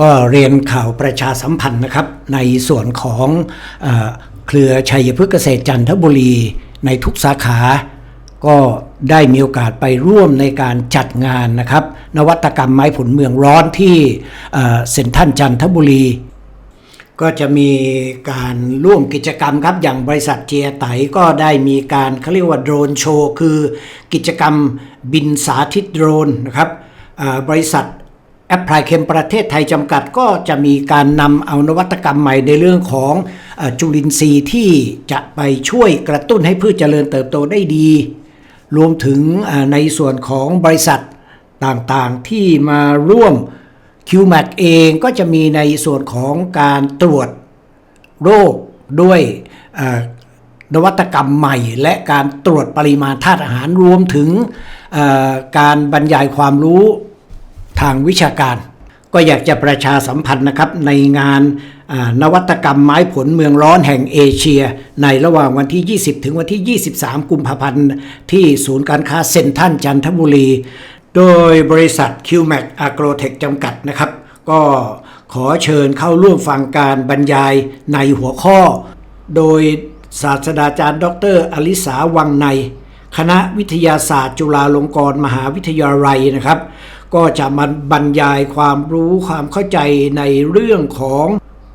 ก็เรียนข่าวประชาสัมพันธ์นะครับ ในส่วนของเอเครือชัยพฤกษเกษตรจันทบุรีในทุกสาขา ก็ได้มีโอกาสไปร่วมในการจัดงานนะครับ นวัตกรรมไม้ผลเมืองร้อนที่เซ็นทรัลจันทบุรี ก็จะมีการร่วมกิจกรรมครับ อย่างบริษัทเจียไตก็ได้มีการเขาเรียกว่าโดรนโชว์ คือกิจกรรมบินสาธิตโดรนนะครับบริษัท แอปพลายเคมประเทศไทยจำกัดก็จะมีการนำเอานวัตกรรมใหม่ในเรื่องของอจุลินทรีย์ที่จะไปช่วยกระตุ้นให้พืชเจริญเติบโตได้ดี รวมถึงในส่วนของบริษัทต่างๆที่มาร่วม QMAC เองก็จะมีในส่วนของการตรวจโรคด้วยนวัตกรรมใหม่ และการตรวจปริมาณธาตุอาหารรวมถึงการบรรยายความรู้ ทางวิชาการ ก็อยากจะประชาสัมพันธ์นะครับในงานนวัตกรรมไม้ผลเมืองร้อนแห่งเอเชีย ในระหว่างวันที่ 20 ถึงวันที่ 23 กุมภาพันธ์ ที่ศูนย์การค้าเซ็นทรัลจันทบุรี โดยบริษัท QMAC Agrotech จำกัดนะครับ ก็ขอเชิญเข้าร่วมฟังการบรรยายในหัวข้อ โดยศาสตราจารย์ ดรอลิสาวังใน คณะวิทยาศาสตร์จุฬาลงกรณ์มหาวิทยาลัยนะครับ ก็จะมาบรรยายความรู้ความเข้าใจในเรื่องของ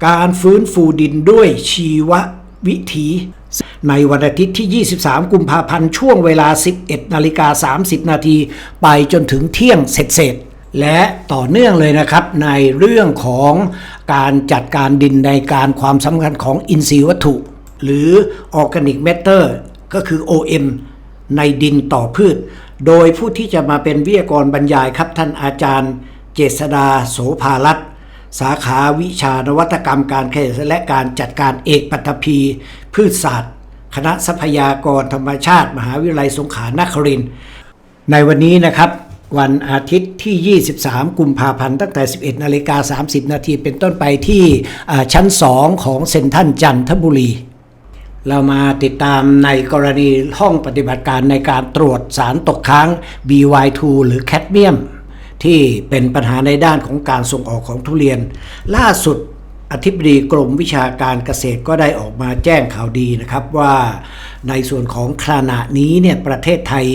การฟื้นฟูดินด้วยชีววิถี ในวันอาทิตย์ที่ 23 กุมภาพันธ์ ช่วงเวลา 11 นาฬิกา 30 นาทีไปจนถึงเที่ยงเสร็จและต่อเนื่องเลยนะครับในเรื่องของการจัดการดินในการความสำคัญของอินทรีย์วัตถุ หรือ Organic Matter ก็คือ OM ในดินต่อพืช โดยผู้ที่จะมาเป็นวิทยากรบรรยายครับท่านอาจารย์ เจษดาโสภารัตสาขาวิชานวัตกรรมการเกษตรและการจัดการเอกปัตภีพืชศาสตร์ คณะทรัพยากรธรรมชาติ มหาวิทยาลัยสงขลานครินในวันนี้นะครับ วันอาทิตย์ที่ 23 กุมภาพันธ์ตั้งแต่ 11นาฬิกา30 นาทีเป็นต้นไปที่ชั้น 2 ของเซ็นทรัลจันทบุรี เรามาติดตามในกรณีห้องปฏิบัติการในการตรวจสารตกค้าง BY2 หรือแคดเมียม ที่เป็นปัญหาในด้านของการส่งออกของทุเรียน ล่าสุดอธิบดีกรมวิชาการเกษตรก็ได้ออกมาแจ้งข่าวดีนะครับว่าในส่วนของขณะนี้เนี่ยประเทศไทย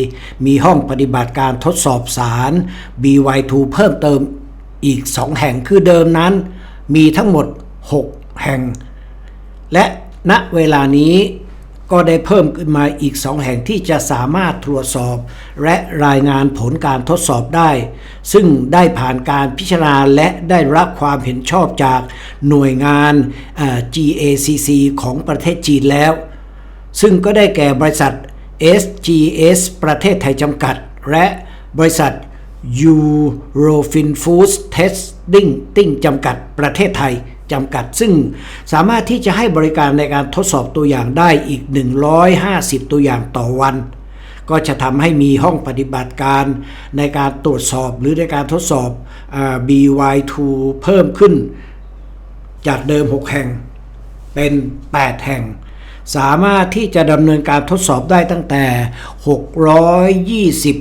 มีห้องปฏิบัติการทดสอบสาร BY2 เพิ่มเติมอีก 2 แห่งคือเดิมนั้น มีทั้งหมด 6 แห่ง และ ณเวลานี้ก็ได้เพิ่มขึ้นมาอีก2แห่งที่จะสามารถตรวจสอบ และรายงานผลการทดสอบได้ ซึ่งได้ผ่านการพิจารณาและได้รับความเห็นชอบจากหน่วยงาน GACC ของประเทศจีนแล้ว ซึ่งก็ได้แก่บริษัท SGS ประเทศไทยจำกัด และบริษัท Eurofin Foods Testing จำกัดประเทศไทย จำกัด ซึ่งสามารถที่จะให้บริการในการทดสอบตัวอย่างได้อีก 150 ตัวอย่างต่อวัน ก็จะทำให้มีห้องปฏิบัติการในการตรวจสอบหรือในการทดสอบอา BY2 เพิ่มขึ้น จากเดิม 6 แห่งเป็น 8 แห่ง สามารถที่จะดำเนินการทดสอบได้ตั้งแต่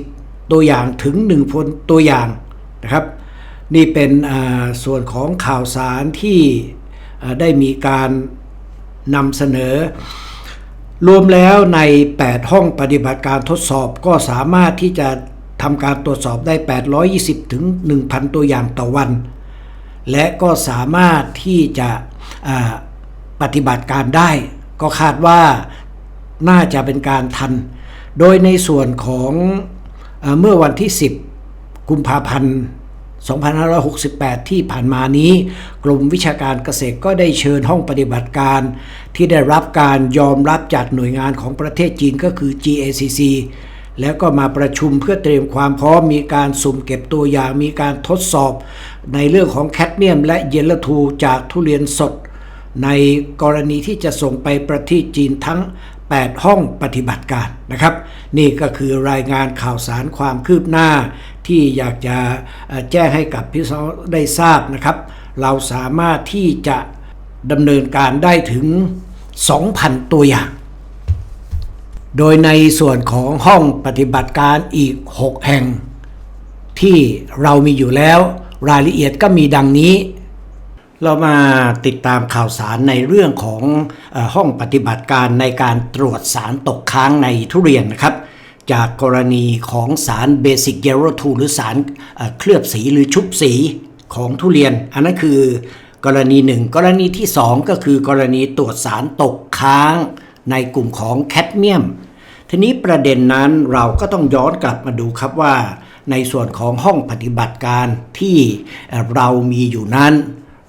620 ตัวอย่างถึง1พลตัวอย่างนะครับ นี่เป็นส่วนของข่าวสารที่ได้มีการนำเสนอ รวมแล้วใน 8 ห้องปฏิบัติการทดสอบก็สามารถที่จะทำการตรวจสอบได้ 820 ถึง 1,000 ตัวอย่างต่อวัน และก็สามารถที่จะปฏิบัติการได้ ก็คาดว่าน่าจะเป็นการทัน โดยในส่วนของเออเมื่อวันที่ 10 กุมภาพันธ์ 2568 ที่ผ่านมานี้ กรมวิชาการเกษตรก็ได้เชิญห้องปฏิบัติการ ที่ได้รับการยอมรับจากหน่วยงานของประเทศจีนก็คือ GACC แล้วก็มาประชุมเพื่อเตรียมความพร้อมมีการสุ่มเก็บตัวอย่างมีการทดสอบ ในเรื่องของแคดเมียม และเยลทูจากทุเรียนสด ในกรณีที่จะส่งไปประเทศจีนทั้ง 8 ห้องปฏิบัติการนะครับ นี่ก็คือรายงานข่าวสารความคืบหน้า ที่อยากจะแจ้งให้กับพี่น้อได้ทราบนะครับ เราสามารถที่จะดำเนินการได้ถึง 2,000 ตัวอย่าง โดยในส่วนของห้องปฏิบัติการอีก 6 แห่ง ที่เรามีอยู่แล้วรายละเอียดก็มีดังนี้ เรามาติดตามข่าวสารในเรื่องของห้องปฏิบัติการในการตรวจสารตกค้างในทุเรียนนะครับ จากกรณีของสารเบสิกเยลโรทูหรือสารเคลือบสีหรือชุบสีของทุเรียน อันนั้นคือกรณีหนึ่งกรณีที่สองก็คือกรณีตรวจสารตกค้างในกลุ่มของแคดเมียม ทีนี้ประเด็นนั้นเราก็ต้องย้อนกลับมาดูครับว่า ในส่วนของห้องปฏิบัติการที่เรามีอยู่นั้น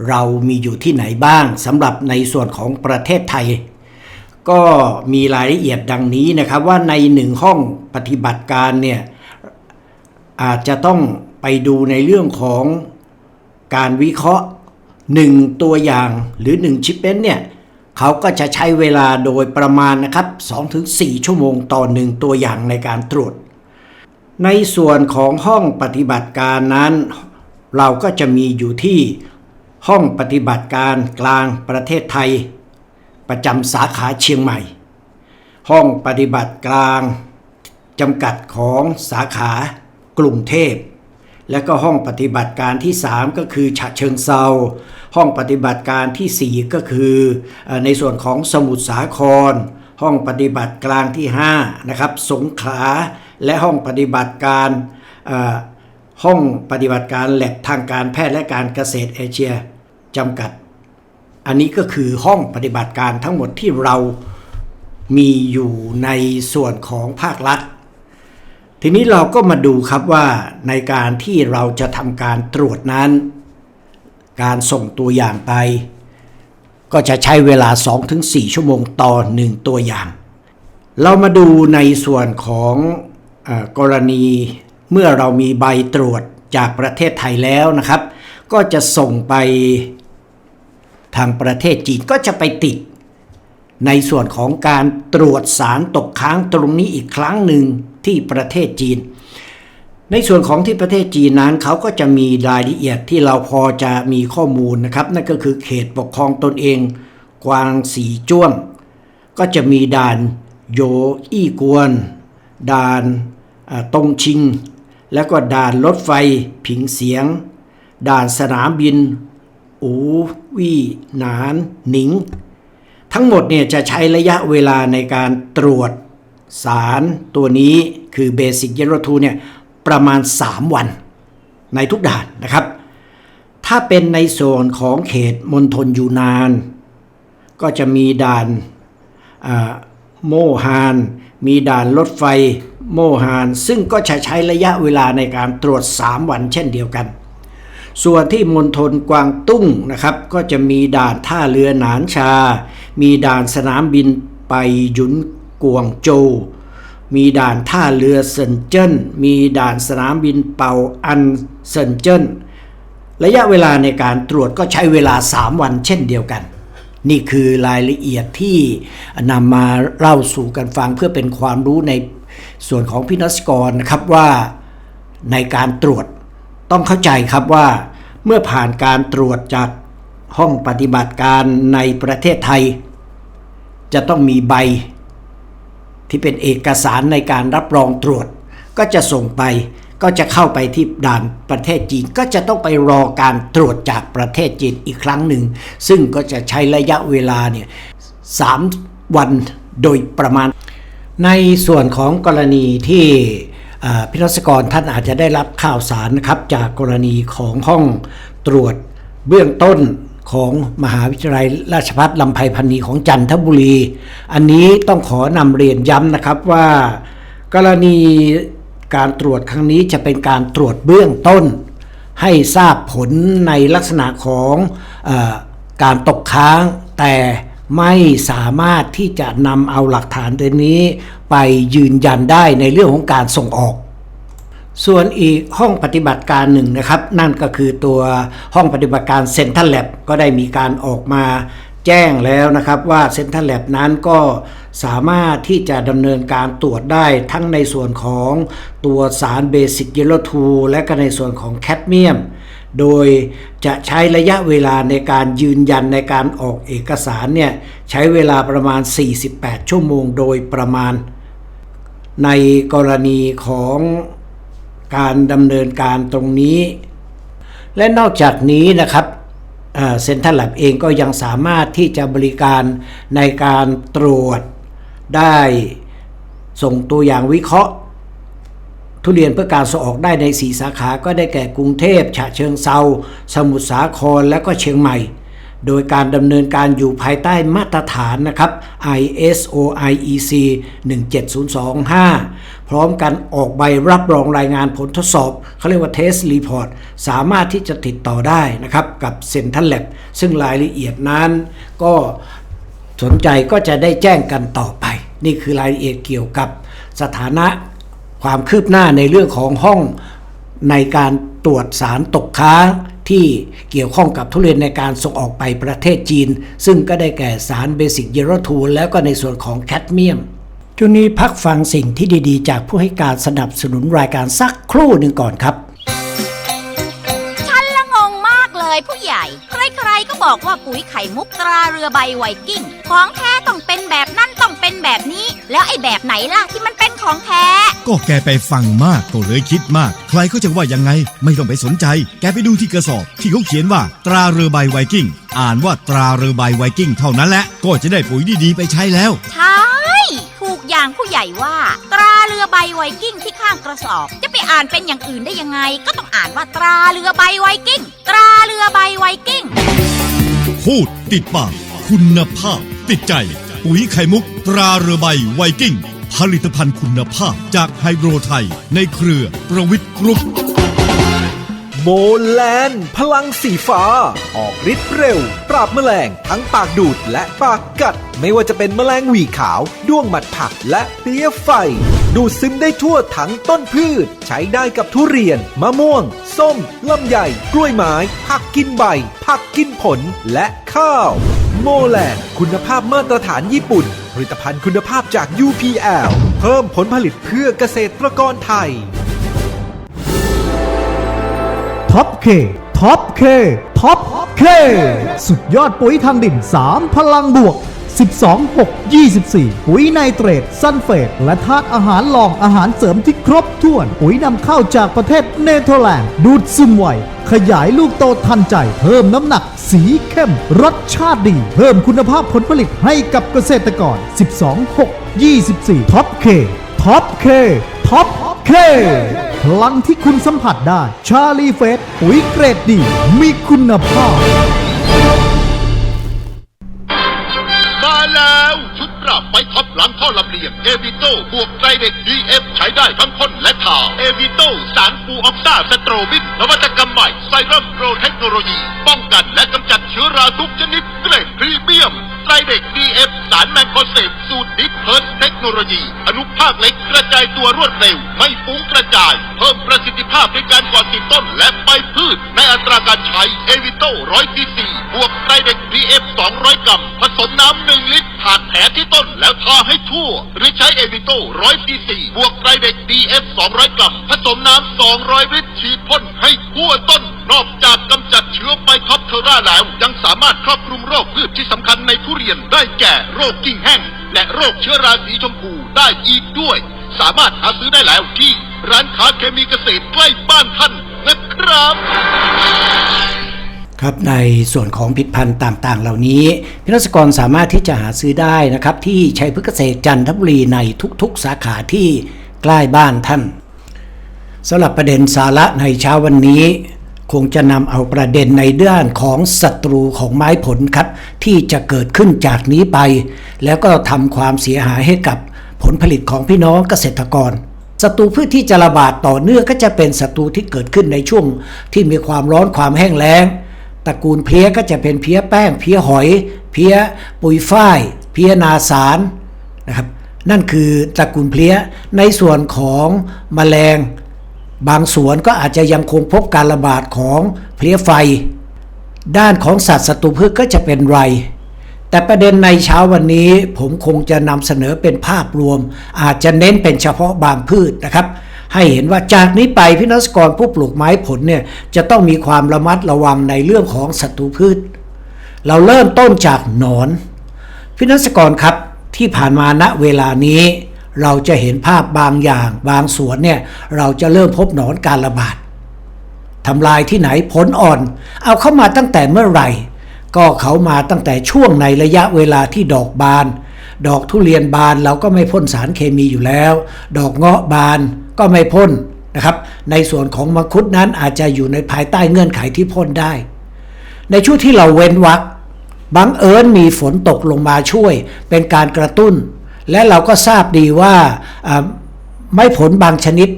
เรามีอยู่ที่ไหนบ้างสำหรับในส่วนของประเทศไทย ก็มีรายละเอียดดังนี้นะครับ ว่าในหนึ่งห้องปฏิบัติการเนี่ยอาจจะต้องไปดูในเรื่องของการวิเคราะห์หนึ่งตัวอย่างหรือ1ชิปเปนเนี่ยเขาก็จะใช้เวลาโดยประมาณนะครับ2-4 ชั่วโมงต่อหนึ่งตัวอย่างในการตรวจ ในส่วนของห้องปฏิบัติการนั้น เราก็จะมีอยู่ที่ห้องปฏิบัติการกลางประเทศไทย ประจำสาขาเชียงใหม่ ห้องปฏิบัติกลางจำกัดของสาขากรุงเทพ และก็ห้องปฏิบัติการที่ 3 ก็คือฉะเชิงเซาห้องปฏิบัติการทีสี่ 4 ก็คือในส่วนของสมุทรสาคร ห้องปฏิบัติกลางที่5นะครับสงขลาและห้องปฏิบัติการห้องปฏิบัติการแลบทางการแพทย์และการเกษตรเอเชียจำกัด อันนี้ก็คือห้องปฏิบัติการทั้งหมดที่เรามีอยู่ในส่วนของภาครัฐ ทีนี้เราก็มาดูครับว่าในการที่เราจะทำการตรวจนั้น การส่งตัวอย่างไป ก็จะใช้เวลา 2-4 ชั่วโมงต่อหนึ่งตัวอย่าง เรามาดูในส่วนของอกรณีเมื่อเรามีใบตรวจจากประเทศไทยแล้วนะครับ ก็จะส่งไป ทางประเทศจีนก็จะไปติด ในส่วนของการตรวจสารตกค้างตรงนี้อีกครั้งหนึ่งที่ประเทศจีน ในส่วนของที่ประเทศจีนนั้นเขาก็จะมีรายละเอียดที่เราพอจะมีข้อมูลนะครับ นั่นก็คือเขตปกครองตนเอง กวางสีจ้วง ก็จะมีด่านโยอี้กวน ด่านตงชิง แล้วก็ด่านรถไฟ ผิงเสียง ด่านสนามบิน อู วี่ หนาน หนิง ทั้งหมดเนี่ยจะใช้ระยะเวลาในการตรวจสารตัวนี้คือ Basic Yellow 2เนี่ยประมาณ 3 วันในทุกด่านนะครับ ถ้าเป็นในโซนของเขตมณฑลยูนาน ก็จะมีด่านโมฮาน มีด่านรถไฟโมฮาน ซึ่งก็จะใช้ระยะเวลาในการตรวจ 3 วันเช่นเดียวกัน ส่วนที่มณฑลกวางตุ้งนะครับก็จะมีด่านท่าเรือหนานชา มีด่านสนามบินไปหยุนกวงโจวมีด่านท่าเรือเซินเจิ้น มีด่านสนามบินเปาอันเซินเจิ้น ระยะเวลาในการตรวจก็ใช้เวลา 3 วันเช่นเดียวกัน นี่คือรายละเอียดที่นำมาเล่าสู่กันฟังเพื่อเป็นความรู้ในส่วนของพินัสกรนะครับว่าในการตรวจ ต้องเข้าใจครับว่า เมื่อผ่านการตรวจจากห้องปฏิบัติการในประเทศไทย จะต้องมีใบ ที่เป็นเอกสารในการรับรองตรวจ ก็จะส่งไปก็จะเข้าไปที่ด่านประเทศจีน ก็จะต้องไปรอการตรวจจากประเทศจีนอีกครั้งหนึ่ง ซึ่งก็จะใช้ระยะเวลาเนี่ยสามวันโดยประมาณ ในส่วนของกรณีที่ พิทักษกรท่านอาจจะได้รับข่าวสารนะครับจากกรณีของห้องตรวจเบื้องต้นของมหาวิทยาลัยราชภัฏลำไพพันนีของจันทบุรี อันนี้ต้องขอนำเรียนย้ำนะครับว่า กรณีการตรวจครั้งนี้จะเป็นการตรวจเบื้องต้น ให้ทราบผลในลักษณะของอการตกค้างแต่ ไม่สามารถที่จะนำเอาหลักฐานตัวนี้ไปยืนยันได้ในเรื่องของการส่งออก ส่วนอีกห้องปฏิบัติการหนึ่งนะครับ นั่นก็คือตัวห้องปฏิบัติการเซ็นทรัลแลบก็ได้มีการออกมาแจ้งแล้วนะครับว่าเซ็นทรัลแลบนั้นก็สามารถที่จะดำเนินการตรวจได้ทั้งในส่วนของตัวสารเบสิกเยลโลทูและก็ในส่วนของแคดเมียม โดยจะใช้ระยะเวลาในการยืนยันในการออกเอกสารเนี่ยใช้เวลาประมาณ 48 ชั่วโมงโดยประมาณ ในกรณีของการดำเนินการตรงนี้ และนอกจากนี้นะครับเซ็นทรัลแลบเองก็ยังสามารถที่จะบริการในการตรวจได้ส่งตัวอย่างวิเคราะห์ ทุเรียนเพื่อการส่งออกได้ในสีสาขาก็ได้แก่กรุงเทพ ฉะเชิงเซาสมุทรสาครและก็เชียงใหม่ โดยการดำเนินการอยู่ภายใต้มาตรฐานนะครับ ISO IEC 17025 พร้อมกันออกใบรับรองรายงานผลทดสอบเขาเรียกว่า Test Report สามารถที่จะติดต่อได้นะครับกับ Central Lab ซึ่งรายละเอียดนั้นก็สนใจก็จะได้แจ้งกันต่อไป นี่คือรายละเอียดเกี่ยวกับสถานะ ความคืบหน้าในเรื่องของห้องในการตรวจสารตกค้างที่เกี่ยวข้องกับทุเรียนในการส่งออกไปประเทศจีน ซึ่งก็ได้แก่สารเบสิกเยโรทูลแล้วก็ในส่วนของแคดเมียมช่วงนี้พักฟังสิ่งที่ดีๆ จากผู้ให้การสนับสนุนรายการสักครู่หนึ่งก่อนครับฉันละงงมากเลยผู้ใหญ่ ใครๆก็บอกว่าปุ๋ยไข่มุกตราเรือใบไวกิ้ง ของแท้ต้องเป็นแบบ เป็นแบบนี้ แล้วไอ้แบบไหนล่ะที่มันเป็นของแท้ ก็แกไปฟังมากก็เลยคิดมาก ใครเขาจะว่ายังไง ไม่ต้องไปสนใจ แกไปดูที่กระสอบ ที่เขาเขียนว่าตราเรือใบไวกิ้ง อ่านว่าตราเรือใบไวกิ้งเท่านั้นแหละ ก็จะได้ปุ๋ยดีๆไปใช้แล้ว ใช่ถูกอย่างผู้ใหญ่ว่า ตราเรือใบไวกิ้งที่ข้างกระสอบ จะไปอ่านเป็นอย่างอื่นได้ยังไง ก็ต้องอ่านว่าตราเรือใบไวกิ้ง ตราเรือใบไวกิ้งพูดติดปากคุณภาพติดใจ ปุ๋ยไข่มุกตราเรือใบไวกิ้ง ผลิตภัณฑ์คุณภาพจากไฮโดรไทย ในเครือประวิทย์กรุ๊ปโมแลนพลังสีฟ้า ออกฤทธิ์เร็ว ปราบแมลงทั้งปากดูดและปากกัด ไม่ว่าจะเป็นแมลงหวีขาว ด้วงหมัดผักและเพลี้ยไฟ ดูดซึมได้ทั่วทั้งต้นพืช ใช้ได้กับทุเรียน มะม่วง ส้มลำไย กล้วยไม้ ผักกินใบ ผักกินผลและข้าว โมแลนคุณภาพมาตรฐานญี่ปุ่น ผลิตภัณฑ์คุณภาพจาก UPL เพิ่มผลผลิตเพื่อเกษตรกรไทยท็อปเคท็อปเคท็อปเคสุดยอดปุ๋ยทางดิน 3 พลังบวก 12 6 24 ปุ๋ยไนเตรตซัลเฟต และธาตุอาหารรองอาหารเสริมที่ครบถ้วน ปุ๋ยนำเข้าจากประเทศเนเธอร์แลนด์ ดูดซึมไว ขยายลูกโตทันใจ เพิ่มน้ำหนัก สีเข้ม รสชาติดี เพิ่มคุณภาพผลผลิตให้กับเกษตรกร 12 6 24 ท็อปเค ท็อปเค ท็อปเคพลังที่คุณสัมผัสได้ ชาลีเฟสปุ๋ยเกรดดี มีคุณภาพ ราบไฟท็อปหลังท่อลำเลียงเอวิโต้บวกไตรเด็กดีเอฟใช้ได้ทั้งพ่นและทาเอวิโต้สารฟูออกซ่าสโตรบินนวัตกรรมใหม่ไซรัมโปรเทคโนโลยี ป้องกันและกำจัดเชื้อราทุกชนิดเกรดพรีเมียมไตรเด็กดีเอฟสารแมงโคเซฟสูตรดิฟเพิร์สเทคโนโลยี อนุภาคเล็กกระจายตัวรวดเร็ว ไม่ฟุ้งกระจาย เพิ่มประสิทธิภาพในการกวาดติดต้นและใบพืช ในอัตราการใช้เอวิโต้ร้อยซีซีบวกไตรเด็กดีเอฟสองร้อยกรัมผสมน้ำหนึ่งลิตรผ่านแผลที่ต้นแล้วทาให้ทั่ว หรือใช้เอวิโต้ร้อยซีซีบวกไตรเด็กดีเอฟสองร้อยกรัมผสมน้ำสองร้อยลิตรฉีดพ่นให้ทั่วต้น นอกจากกำจัดเชื้อไบท็อปเทอร่าแล้วยังสามารถครอบคลุมโรคพืชที่สำคัญในทุเรียนได้แก่โรคกิ่งแห้ง และโรคเชื้อราสีชมพูได้อีกด้วย สามารถหาซื้อได้แล้วที่ร้านค้าเคมีเกษตรใกล้บ้านท่านนะครับ ครับในส่วนของผลิดพันธุ์ต่างๆ เหล่านี้พิรัศกรสามารถที่จะหาซื้อได้นะครับ ที่ชัยพฤกษเกษตรจันทบุรีในทุกๆ สาขาที่ใกล้บ้านท่านสำหรับประเด็นสาระในเช้าวันนี้ คงจะนำเอาประเด็นในด้านของศัตรูของไม้ผลครับ ที่จะเกิดขึ้นจากนี้ไป แล้วก็ทำความเสียหายให้กับผลผลิตของพี่น้องเกษตรกรศัตรูพืชที่จะระบาดต่อเนื่องก็จะเป็นศัตรูที่เกิดขึ้นในช่วงที่มีความร้อนความแห้งแล้งตระกูลเพี้ยก็จะเป็นเพี้ยแป้ง เพี้ยหอย เพี้ยปุยฝ้าย เพี้ยนาสารนะครับนั่นคือตระกูลเพี้ยในส่วนของแมลง บางสวนก็อาจจะยังคงพบการระบาดของเพลี้ยไฟ ด้านของสัตว์ศัตรูพืชก็จะเป็นไร แต่ประเด็นในเช้าวันนี้ผมคงจะนำเสนอเป็นภาพรวม อาจจะเน้นเป็นเฉพาะบางพืชนะครับ ให้เห็นว่าจากนี้ไปพี่นักกรผู้ปลูกไม้ผลเนี่ยจะต้องมีความระมัดระวังในเรื่องของศัตรูพืช เราเริ่มต้นจากหนอนพี่นักกรครับที่ผ่านมาณเวลานี้ เราจะเห็นภาพบางอย่าง บางสวนเนี่ยเราจะเริ่มพบหนอนการระบาดทำลายที่ไหนผลอ่อน เอาเข้ามาตั้งแต่เมื่อไหร่ ก็เขามาตั้งแต่ช่วงในระยะเวลาที่ดอกบาน ดอกทุเรียนบานเราก็ไม่พ่นสารเคมีอยู่แล้ว ดอกเงาะบานก็ไม่พ่นนะครับ ในส่วนของมังคุดนั้นอาจจะอยู่ในภายใต้เงื่อนไขที่พ่นได้ ในช่วงที่เราเว้นวักบังเอิญมีฝนตกลงมาช่วย เป็นการกระตุ้น และเราก็ทราบดีว่าไม้ผลบางชนิด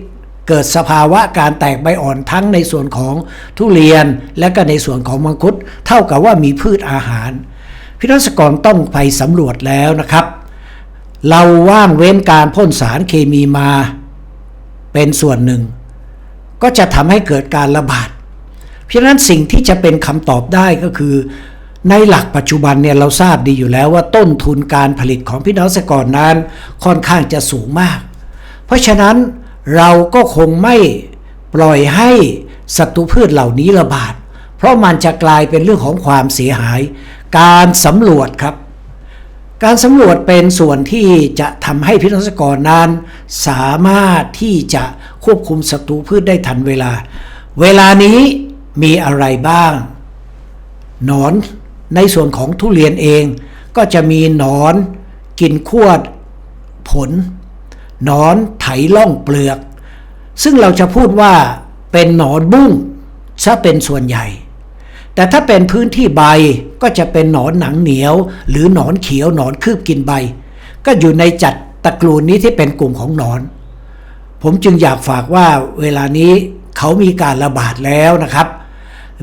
เกิดสภาวะการแตกใบอ่อนทั้งในส่วนของทุเรียนและก็ในส่วนของมังคุดเท่ากับว่ามีพืชอาหารพี่น้องสกรต้องไปสำรวจแล้วนะครับ เราว่างเว้นการพ่นสารเคมีมาเป็นส่วนหนึ่ง ก็จะทำให้เกิดการระบาด เพราะฉะนั้นสิ่งที่จะเป็นคำตอบได้ก็คือ ในหลักปัจจุบันเนี่ยเราทราบดีอยู่แล้วว่าต้นทุนการผลิตของพี่น้องเกษตรกรนั้น ค่อนข้างจะสูงมาก เพราะฉะนั้นเราก็คงไม่ปล่อยให้ศัตรูพืชเหล่านี้ระบาด เพราะมันจะกลายเป็นเรื่องของความเสียหาย การสำรวจครับ การสำรวจเป็นส่วนที่จะทำให้พิทักษกรนั้น สามารถที่จะควบคุมศัตรูพืชได้ทันเวลา เวลานี้มีอะไรบ้าง หนอน ในส่วนของทุเรียนเองก็จะมีหนอนกินขวดผลหนอนไถล่องเปลือก ซึ่งเราจะพูดว่าเป็นหนอนบุ้งซะเป็นส่วนใหญ่ แต่ถ้าเป็นพื้นที่ใบก็จะเป็นหนอนหนังเหนียว หรือหนอนเขียวหนอนคืบกินใบ ก็อยู่ในจัดตระกูลนี้ที่เป็นกลุ่มของหนอน ผมจึงอยากฝากว่าเวลานี้เขามีการระบาดแล้วนะครับ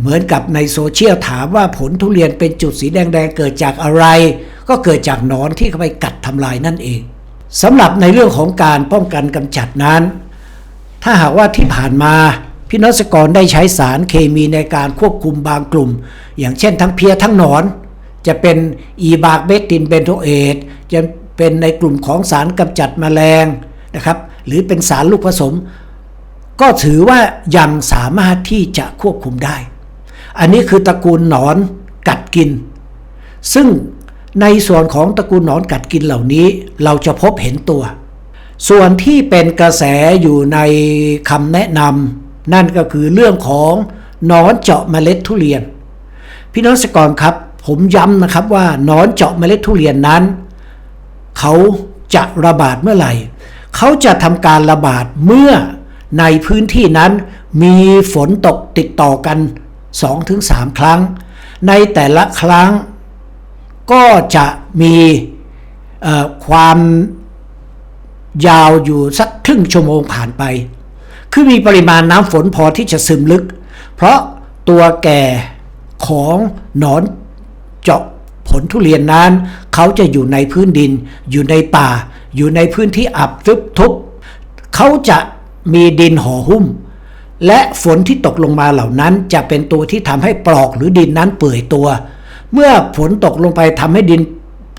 เหมือนกับในโซเชียลถามว่าผลทุเรียนเป็นจุดสีแดงๆเกิดจากอะไร ก็เกิดจากหนอนที่เข้าไปกัดทำลายนั่นเองสำหรับในเรื่องของการป้องกันกำจัดนั้น ถ้าหากว่าที่ผ่านมาพี่น้องเกรได้ใช้สารเคมีในการควบคุมบางกลุ่ม อย่างเช่นทั้งเพียทั้งหนอน จะเป็นอีบากเบตินเบนโทเอตจะเป็นในกลุ่มของสารกำจัดแมลงนะครับ หรือเป็นสารลูกผสม ก็ถือว่ายังสามารถที่จะควบคุมได้ อันนี้คือตระกูลหนอนกัดกิน ซึ่งในส่วนของตระกูลหนอนกัดกินเหล่านี้ เราจะพบเห็นตัว ส่วนที่เป็นกระแสอยู่ในคำแนะนำนั่นก็คือเรื่องของหนอนเจาะเมล็ดทุเรียน พี่น้องเกษตรกรครับผมย้ำนะครับว่าหนอนเจาะเมล็ดทุเรียนนั้น เขาจะระบาดเมื่อไหร่ เขาจะทำการระบาดเมื่อในพื้นที่นั้นมีฝนตกติดต่อกัน 2-3 ครั้ง ในแต่ละครั้งก็จะมีความยาวอยู่สักครึ่งชั่วโมงผ่านไป คือมีปริมาณน้ำฝนพอที่จะซึมลึก เพราะตัวแก่ของหนอนเจาะผลทุเรียนนั้น เขาจะอยู่ในพื้นดิน อยู่ในป่า อยู่ในพื้นที่อับทึบทุบเขาจะมีดินห่อหุ้ม และฝนที่ตกลงมาเหล่านั้นจะเป็นตัวที่ทำให้ปลอกหรือดินนั้นเปื่อยตัว เมื่อฝนตกลงไปทำให้ดิน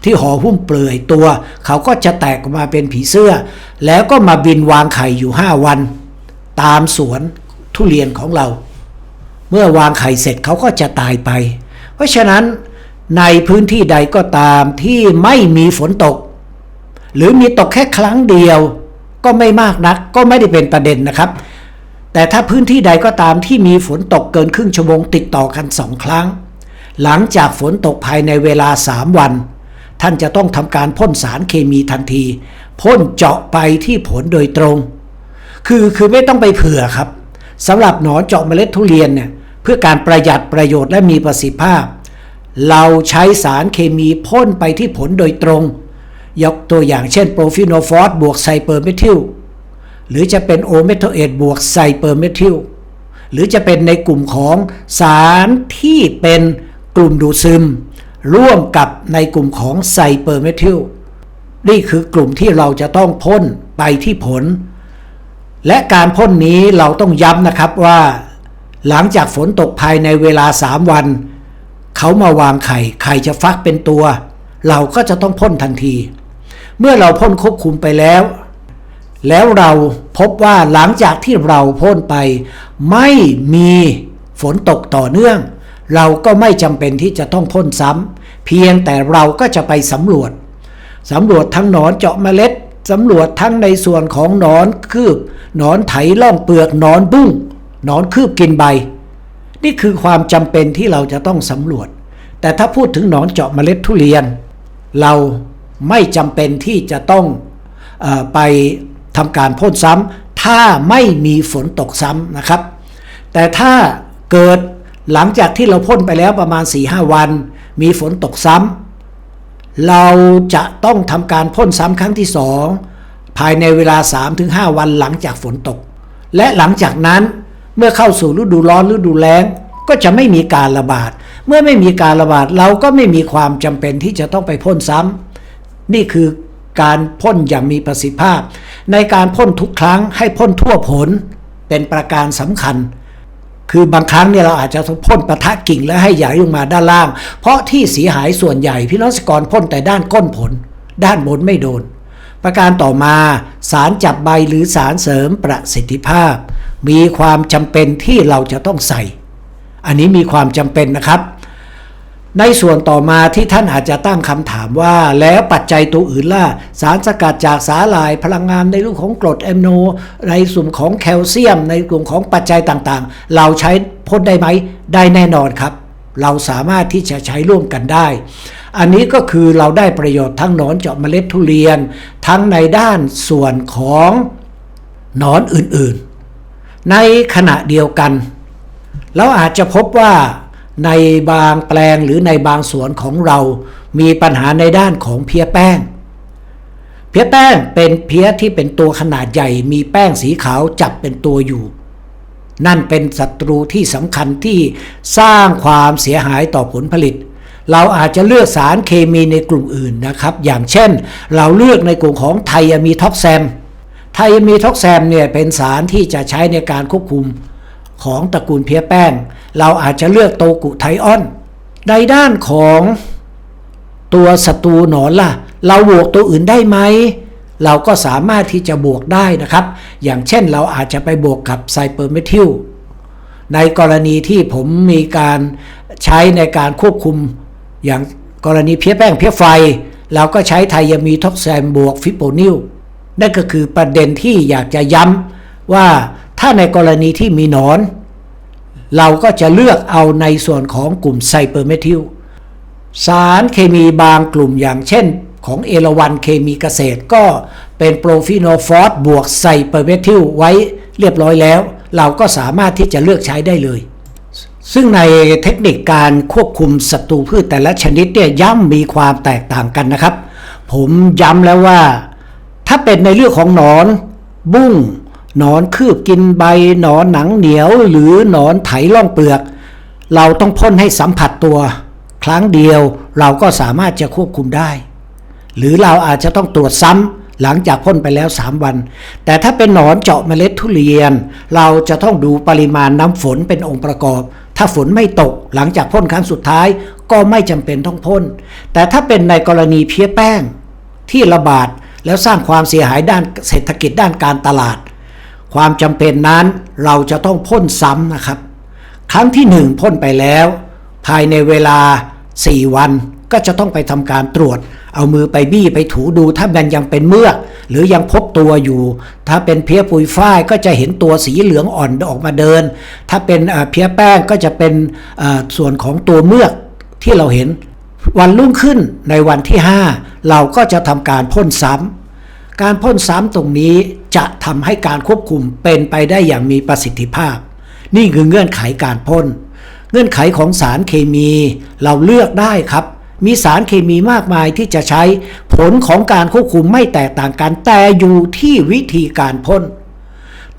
ที่ห่อหุ้มเปลือยตัว เขาก็จะแตกออกมาเป็นผีเสื้อ แล้วก็มาบินวางไข่อยู่ 5 วัน ตามสวนทุเรียนของเรา เมื่อวางไข่เสร็จเขาก็จะตายไป เพราะฉะนั้นในพื้นที่ใดก็ตามที่ไม่มีฝนตก หรือมีตกแค่ครั้งเดียว ก็ไม่มากนักก็ไม่ได้เป็นประเด็นนะครับ แต่ถ้าพื้นที่ใดก็ตามที่มีฝนตกเกินครึ่งชั่วโมงติดต่อกันสองครั้ง หลังจากฝนตกภายในเวลา 3 วัน ท่านจะต้องทำการพ่นสารเคมีทันที พ่นเจาะไปที่ผลโดยตรง คือคือไม่ต้องไปเผื่อครับสำหรับหนอนเจาะเมล็ดทุเรียนเนี่ยเพื่อการประหยัดประโยชน์และมีประสิทธิภาพ เราใช้สารเคมีพ่นไปที่ผลโดยตรง ยกตัวอย่างเช่นโปรฟิโนฟอสบวกไซเปอร์เมทิล หรือจะเป็นโอเมโทเอตบวกไซเปอร์เมทิลหรือจะเป็นในกลุ่มของสารที่เป็นกลุ่มดูดซึม ร่วมกับในกลุ่มของไซเปอร์เมทิลนี่คือกลุ่มที่เราจะต้องพ่นไปที่ผล และการพ่นนี้เราต้องย้ำนะครับว่า หลังจากฝนตกภายในเวลา 3 วัน เขามาวางไข่ไข่จะฟักเป็นตัว เราก็จะต้องพ่นทันที เมื่อเราพ่นควบคุมไปแล้ว แล้วเราพบว่าหลังจากที่เราพ่นไป ไม่มีฝนตกต่อเนื่อง เราก็ไม่จำเป็นที่จะต้องพ่นซ้ำเพียงแต่เราก็จะไปสำรวจสำรวจทั้งหนอนเจาะเมล็ดสำรวจทั้งในส่วนของหนอนคืบหนอนไถล่องเปลือกหนอนบุ้งหนอนคืบกินใบ นี่คือความจำเป็นที่เราจะต้องสำรวจ แต่ถ้าพูดถึงหนอนเจาะเมล็ดทุเรียน เราไม่จำเป็นที่จะต้องอไป ทำการพ่นซ้ำถ้าไม่มีฝนตกซ้ำนะครับ แต่ถ้าเกิดหลังจากที่เราพ่นไปแล้วประมาณ 4-5 วัน มีฝนตกซ้ำเราจะต้องทำการพ่นซ้ำครั้งที่ 2 ภายในเวลา 3-5 วันหลังจากฝนตก และหลังจากนั้นเมื่อเข้าสู่ฤดูร้อนฤดูแล้งก็จะไม่มีการระบาด เมื่อไม่มีการระบาดเราก็ไม่มีความจำเป็นที่จะต้องไปพ่นซ้ำนี่คือการพ่นอย่างมีประสิทธิภาพ ในการพ่นทุกครั้งให้พ่นทั่วผลเป็นประการสำคัญ คือบางครั้งเนี่ยเราอาจจะพ่นปะทะกิ่งแล้วให้ใหญ่ลงมาด้านล่าง เพราะที่เสียหายส่วนใหญ่พี่น้องเกรกรพ่นแต่ด้านก้นผล ด้านบนไม่โดน ประการต่อมาสารจับใบหรือสารเสริมประสิทธิภาพ มีความจำเป็นที่เราจะต้องใส่ อันนี้มีความจำเป็นนะครับ ในส่วนต่อมาที่ท่านอาจจะตั้งคำถามว่า แล้วปัจจัยตัวอื่นล่ะ สารสกัดจากสาหร่ายพลังงานในรูปของกรดแอมโน ในส่วนของแคลเซียม ในกลุ่มของปัจจัยต่างๆ เราใช้พ่นได้ไหม ได้แน่นอนครับ เราสามารถที่จะใช้ร่วมกันได้ อันนี้ก็คือเราได้ประโยชน์ทั้งหนอนเจาะเมล็ดทุเรียน ทั้งในด้านส่วนของหนอนอื่นๆ ในขณะเดียวกัน เราอาจจะพบว่า ในบางแปลงหรือในบางสวนของเรา มีปัญหาในด้านของเพี้ยแป้ง เพี้ยแป้งเป็นเพี้ยที่เป็นตัวขนาดใหญ่ มีแป้งสีขาวจับเป็นตัวอยู่ นั่นเป็นศัตรูที่สำคัญที่สร้างความเสียหายต่อผลผลิต เราอาจจะเลือกสารเคมีในกลุ่มอื่นนะครับ อย่างเช่น เราเลือกในกลุ่มของไทอะมีท็อกแซมไทอะมีท็อกแซมเนี่ยเป็นสารที่จะใช้ในการควบคุมของตระกูลเพี้ยแป้ง เราอาจจะเลือกโตกุไทออนในด้านของตัวศัตรูหนอนล่ะ เราบวกตัวอื่นได้ไหม เราก็สามารถที่จะบวกได้นะครับ อย่างเช่นเราอาจจะไปบวกกับไซเปอร์เมทิลในกรณีที่ผมมีการใช้ในการควบคุมอย่างกรณีเพี้ยแป้งเพี้ยไฟ เราก็ใช้ไทยามีท็อกแซมบวกฟิโปนิลนั่นก็คือประเด็นที่อยากจะย้ำว่าถ้าในกรณีที่มีหนอน เราก็จะเลือกเอาในส่วนของกลุ่มไซเปอร์เมทิลสารเคมีบางกลุ่มอย่างเช่นของเอราวันเคมีเกษตรก็เป็นโปรฟีโนฟอสบวกไซเปอร์เมทิลไว้เรียบร้อยแล้ว เราก็สามารถที่จะเลือกใช้ได้เลย ซึ่งในเทคนิคการควบคุมศัตรูพืชแต่ละชนิดเนี่ยย่ำมีความแตกต่างกันนะครับ ผมย้ำแล้วว่า ถ้าเป็นในเรื่องของหนอน บุ้ง หนอนคืบกินใบหนอนหนังเหนียว หรือหนอนไถล่องเปลือก เราต้องพ่นให้สัมผัสตัว ครั้งเดียวเราก็สามารถจะควบคุมได้ หรือเราอาจจะต้องตรวจซ้ำหลังจากพ่นไปแล้ว 3 วัน แต่ถ้าเป็นหนอนเจาะเมล็ดทุเรียน เราจะต้องดูปริมาณน้ำฝนเป็นองค์ประกอบ ถ้าฝนไม่ตกหลังจากพ่นครั้งสุดท้ายก็ไม่จำเป็นต้องพ่น แต่ถ้าเป็นในกรณีเพี้ยแป้งที่ระบาดแล้วสร้างความเสียหายด้านเศรษฐกิจด้านการตลาด ความจำเป็นนั้นเราจะต้องพ่นซ้ำนะครับ ครั้งที่หนึ่งพ่นไปแล้ว ภายในเวลา 4 วันก็จะต้องไปทำการตรวจ เอามือไปบี้ไปถูดูถ้ามันยังเป็นเมือกหรือยังพบตัวอยู่ ถ้าเป็นเพี้ยปุยฝ้ายก็จะเห็นตัวสีเหลืองอ่อนออกมาเดิน ถ้าเป็นเพี้ยแป้งก็จะเป็นส่วนของตัวเมือกที่เราเห็นวันรุ่งขึ้นในวันที่ 5 เราก็จะทำการพ่นซ้ำ การพ่นซ้ำตรงนี้จะทำให้การควบคุมเป็นไปได้อย่างมีประสิทธิภาพ นี่คือเงื่อนไขการพ่น เงื่อนไขของสารเคมีเราเลือกได้ครับ มีสารเคมีมากมายที่จะใช้ผลของการควบคุมไม่แตกต่างกัน แต่อยู่ที่วิธีการพ่น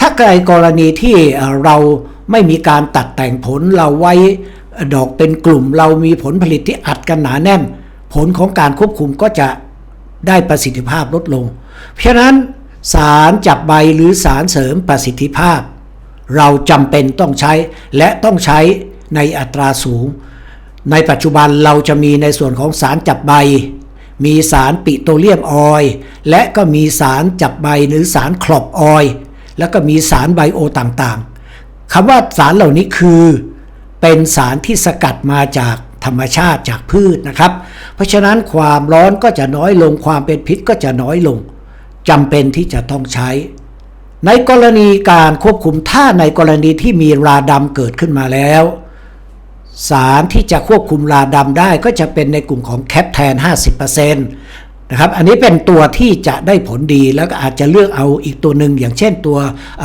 ถ้าใกรณีที่เราไม่มีการตัดแต่งผลเราไว้ดอกเป็นกลุ่มเรามีผลผลิตที่อัดกันหนาแน่น ผลของการควบคุมก็จะได้ประสิทธิภาพลดลง เพราะฉะนั้นสารจับใบหรือสารเสริมประสิทธิภาพ เราจำเป็นต้องใช้และต้องใช้ในอัตราสูง ในปัจจุบันเราจะมีในส่วนของสารจับใบ มีสารปิโตรเลียมออยล์และก็มีสารจับใบหรือสารคลอบออยล์แล้วก็มีสารไบโอต่างๆคำว่าสารเหล่านี้คือ เป็นสารที่สกัดมาจากธรรมชาติจากพืชนะครับ เพราะฉะนั้นความร้อนก็จะน้อยลงความเป็นพิษก็จะน้อยลง จำเป็นที่จะต้องใช้ ในกรณีการควบคุมถ้าในกรณีที่มีราดำเกิดขึ้นมาแล้ว สารที่จะควบคุมราดำได้ก็จะเป็นในกลุ่มของแคปแทน 50%นะครับ อันนี้เป็นตัวที่จะได้ผลดีแล้วก็อาจจะเลือกเอาอีกตัวหนึ่งอย่างเช่นตัว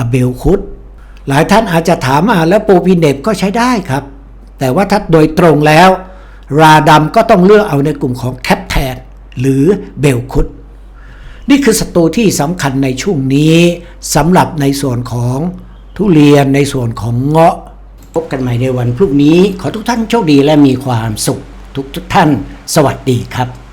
เบลคุดหลายท่านอาจจะถามมาแล้วโปรพีเนปก็ใช้ได้ครับ แต่ว่าถ้าโดยตรงแล้ว ราดำก็ต้องเลือกเอาในกลุ่มของแคปแทนหรือเบลคุด นี่คือศัตรูที่สำคัญในช่วงนี้สำหรับในส่วนของทุเรียนในส่วนของเงาะ พบกันใหม่ในวันพรุ่งนี้ ขอทุกท่านโชคดีและมีความสุขทุกทุกท่าน สวัสดีครับ